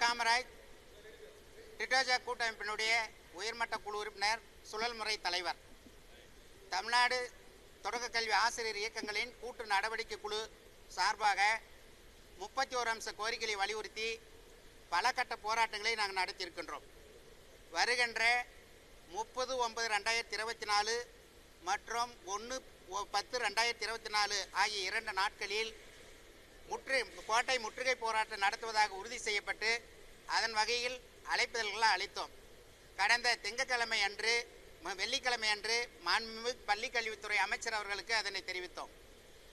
காமராஜ் டிட்டோஜா கூட்டமைப்பினுடைய உயர்மட்ட குழு உறுப்பினர் சுழல்முறை தலைவர். தமிழ்நாடு தொடக்க கல்வி ஆசிரியர் இயக்கங்களின் கூட்டு நடவடிக்கை குழு சார்பாக முப்பத்தி ஒரு அம்ச கோரிக்கைகளை வலியுறுத்தி பல கட்ட போராட்டங்களை நாங்கள் நடத்தியிருக்கின்றோம். வருகின்ற முப்பது ஒன்பது ரெண்டாயிரத்தி இருபத்தி நாலு மற்றும் ஒன்று பத்து ரெண்டாயிரத்தி இருபத்தி நாலு ஆகிய இரண்டு நாட்களில் முற்று கோட்டை முற்றுகை போராட்டம் நடத்துவதாக உறுதி செய்யப்பட்டு அதன் வகையில் அழைப்புதல்களை அளித்தோம். கடந்த திங்கட்கிழமை அன்று வெள்ளிக்கிழமை அன்று மாண்புமிகு பள்ளிக்கல்வித்துறை அமைச்சர் அவர்களுக்கு அதனை தெரிவித்தோம்.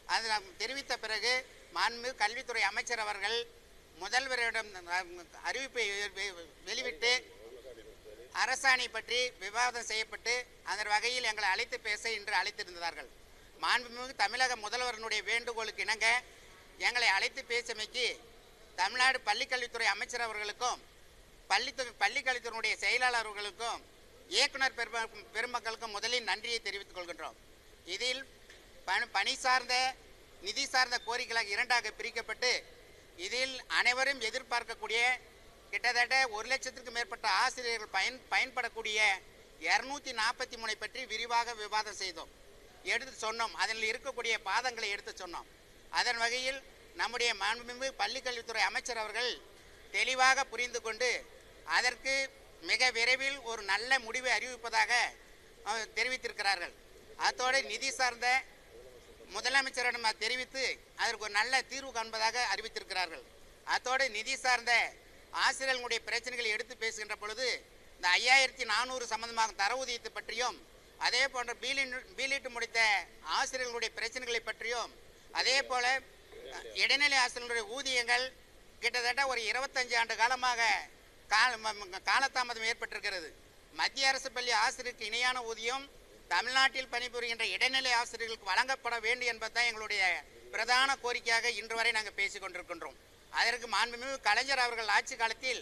அது தெரிவித்த பிறகு மாண்புமிகு கல்வித்துறை அமைச்சர் அவர்கள் முதல்வரிடம் அறிவிப்பை வெ- வெளிவிட்டு அரசாணை பற்றி விவாதம் செய்யப்பட்டு அதன் வகையில் எங்களை அழைத்து பேச இன்று அழைத்திருந்தார்கள். மாண்புமிகு தமிழக முதல்வரனுடைய வேண்டுகோளுக்கு இணங்க எங்களை அழைத்து பேசமைக்கு தமிழ்நாடு பள்ளிக்கல்வித்துறை அமைச்சர் அவர்களுக்கும் பள்ளித்துறை பள்ளிக்கல்வித்துறையினுடைய செயலாளர் அவர்களுக்கும் இயக்குனர் பெரும பெருமக்களுக்கும் முதலில் நன்றியை தெரிவித்துக் கொள்கின்றோம். இதில் பணி பணி சார்ந்த நிதி சார்ந்த கோரிக்கைகளாக இரண்டாக பிரிக்கப்பட்டு இதில் அனைவரும் எதிர்பார்க்கக்கூடிய கிட்டத்தட்ட ஒரு லட்சத்திற்கும் மேற்பட்ட ஆசிரியர்கள் பயன் பயன்படக்கூடிய இரநூத்தி நாற்பத்தி மூணை பற்றி விரிவாக விவாதம் செய்தோம். எடுத்து சொன்னோம். அதில் இருக்கக்கூடிய பாதங்களை எடுத்து சொன்னோம். அதன் வகையில் நம்முடைய மாண்புமிகு பள்ளிக்கல்வித்துறை அமைச்சர் அவர்கள் தெளிவாக புரிந்து கொண்டு அதற்கு மிக விரைவில் ஒரு நல்ல முடிவை அறிவிப்பதாக தெரிவித்திருக்கிறார்கள். அத்தோடு நிதி சார்ந்த முதலமைச்சரிடம் தெரிவித்து அதற்கு ஒரு நல்ல தீர்வு காண்பதாக அறிவித்திருக்கிறார்கள். அத்தோடு நிதி சார்ந்த ஆசிரியர்களுடைய பிரச்சனைகளை எடுத்து பேசுகின்ற பொழுது இந்த ஐயாயிரத்தி நானூறு சம்பந்தமாக தர ஊதியத்தை பற்றியும் அதே போன்ற பீலின் பீலிட்டு முடித்த ஆசிரியர்களுடைய பிரச்சனைகளை பற்றியும் அதே போல இடைநிலை ஆசிரியர்களுடைய ஊதியங்கள் கிட்டத்தட்ட ஒரு இருபத்தஞ்சு ஆண்டு காலமாக கால காலதாமதம் ஏற்பட்டிருக்கிறது. மத்திய அரசு பள்ளி ஆசிரியருக்கு இணையான ஊதியம் தமிழ்நாட்டில் பணிபுரிகின்ற இடைநிலை ஆசிரியர்களுக்கு வழங்கப்பட வேண்டும் என்பதுதான் எங்களுடைய பிரதான கோரிக்கையாக இன்று வரை நாங்கள் பேசிக் கொண்டிருக்கின்றோம். அதற்கு மாண்புமிகு கலைஞர் அவர்கள் ஆட்சி காலத்தில்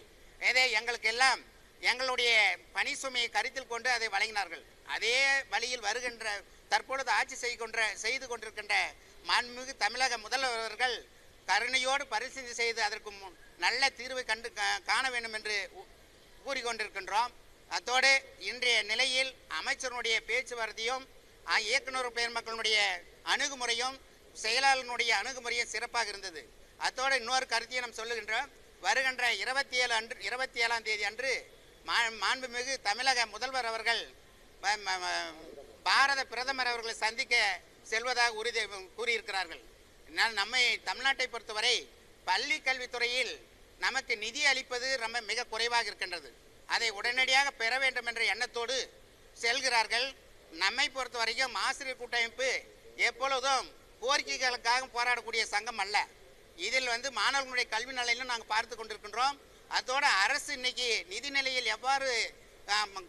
ஏதே எங்களுக்கு எல்லாம் எங்களுடைய பணி சுமையை கருத்தில் கொண்டு அதை வழங்கினார்கள். அதே வழியில் வருகின்ற தற்பொழுது ஆட்சி செய்து செய்து கொண்டிருக்கின்ற மாண்புமிகு தமிழக முதல்வர்கள் கருணையோடு பரிசீலனை செய்து அதற்கு நல்ல தீர்வை கண்டு கா- காண வேண்டும் என்று கூறிக்கொண்டிருக்கின்றோம். அத்தோடு இன்றைய நிலையில் அமைச்சருடைய பேச்சுவார்த்தையும் இயக்குநர் பெயர் பெருமக்களுடைய அணுகுமுறையும் செயலாளனுடைய அணுகுமுறையும் சிறப்பாக இருந்தது. அத்தோடு இன்னொரு கருத்தையும் நாம் சொல்லுகின்றோம். வருகின்ற இருபத்தி ஏழு அன்று இருபத்தி ஏழாம் தேதி அன்று மா- மாண்புமிகு தமிழக முதல்வர் அவர்கள் பாரத பிரதமர் அவர்களை சந்திக்க செல்வதாக உறுதி கூறியிருக்கிறார்கள். என்னால் நம்மை தமிழ்நாட்டை பொறுத்தவரை பள்ளி கல்வித்துறையில் நமக்கு நிதி அளிப்பது ரொம்ப மிக குறைவாக இருக்கின்றது. அதை உடனடியாக பெற வேண்டும் என்ற எண்ணத்தோடு செல்கிறார்கள். நம்மை பொறுத்த வரைக்கும் ஆசிரியர் கூட்டமைப்பு எப்பொழுதும் கோரிக்கைகளுக்காக போராடக்கூடிய சங்கம் அல்ல. இதில் வந்து மாணவர்களுடைய கல்வி நிலையிலும் நாங்கள் பார்த்து கொண்டிருக்கின்றோம். அதோட அரசு இன்னைக்கு நிதி நிலையில் எவ்வாறு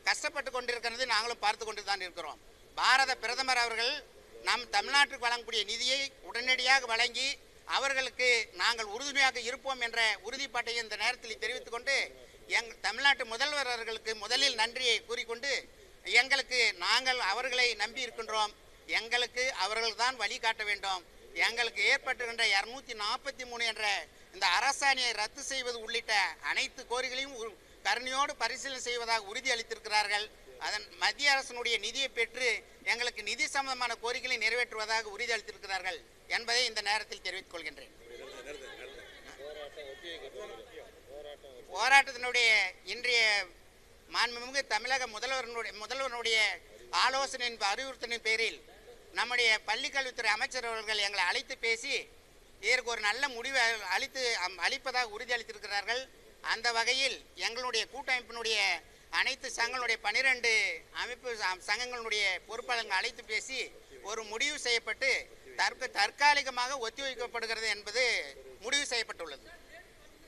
கஷ்டப்பட்டு கொண்டிருக்கிறது நாங்களும் பார்த்து கொண்டு தான் இருக்கிறோம். பாரத பிரதமர் அவர்கள் நம் தமிழ்நாட்டுக்கு வழங்கக்கூடிய நிதியை உடனடியாக வழங்கி அவர்களுக்கு நாங்கள் உறுதுணையாக இருப்போம் என்ற உறுதிப்பாட்டை இந்த நேரத்தில் தெரிவித்துக் கொண்டு எங் தமிழ்நாட்டு முதல்வர் அவர்களுக்கு முதலில் நன்றியை கூறிக்கொண்டு எங்களுக்கு நாங்கள் அவர்களை நம்பி இருக்கின்றோம். எங்களுக்கு அவர்கள் தான் வழிகாட்ட வேண்டும். எங்களுக்கு ஏற்பட்டிருக்கின்ற இரநூத்தி நாற்பத்தி மூணு என்ற இந்த அரசாணையை ரத்து செய்வது உள்ளிட்ட அனைத்து கோரிக்கைகளையும் கருணையோடு பரிசீலனை செய்வதாக உறுதி அளித்திருக்கிறார்கள் அதன் மத்திய அரசினுடைய நிதியை பெற்று எங்களுக்கு நிதி சம்பந்தமான கோரிக்கைகளை நிறைவேற்றுவதாக உறுதி அளித்திருக்கிறார்கள் என்பதை இந்த நேரத்தில் தெரிவித்துக் கொள்கின்றேன். போராட்டத்தினுடைய இன்றைய மாண்புமிகு தமிழக முதல்வரனுடைய முதல்வனுடைய ஆலோசனையின் அறிவுறுத்தலின் பேரில் நம்முடைய பள்ளிக்கல்வித்துறை அமைச்சர் அவர்கள் எங்களை அழைத்து பேசி இதற்கு ஒரு நல்ல முடிவை அளித்து அம்- அளிப்பதாக உறுதியளித்திருக்கிறார்கள். அந்த வகையில் எங்களுடைய கூட்டமைப்பினுடைய அனைத்து சங்கங்களுடைய பனிரெண்டு அமைப்பு சங்கங்களுடைய பொறுப்பாளர்கள் அழைத்து பேசி ஒரு முடிவு செய்யப்பட்டு தற்க தற்காலிகமாக ஒத்திவைக்கப்படுகிறது என்பது முடிவு செய்யப்பட்டுள்ளது.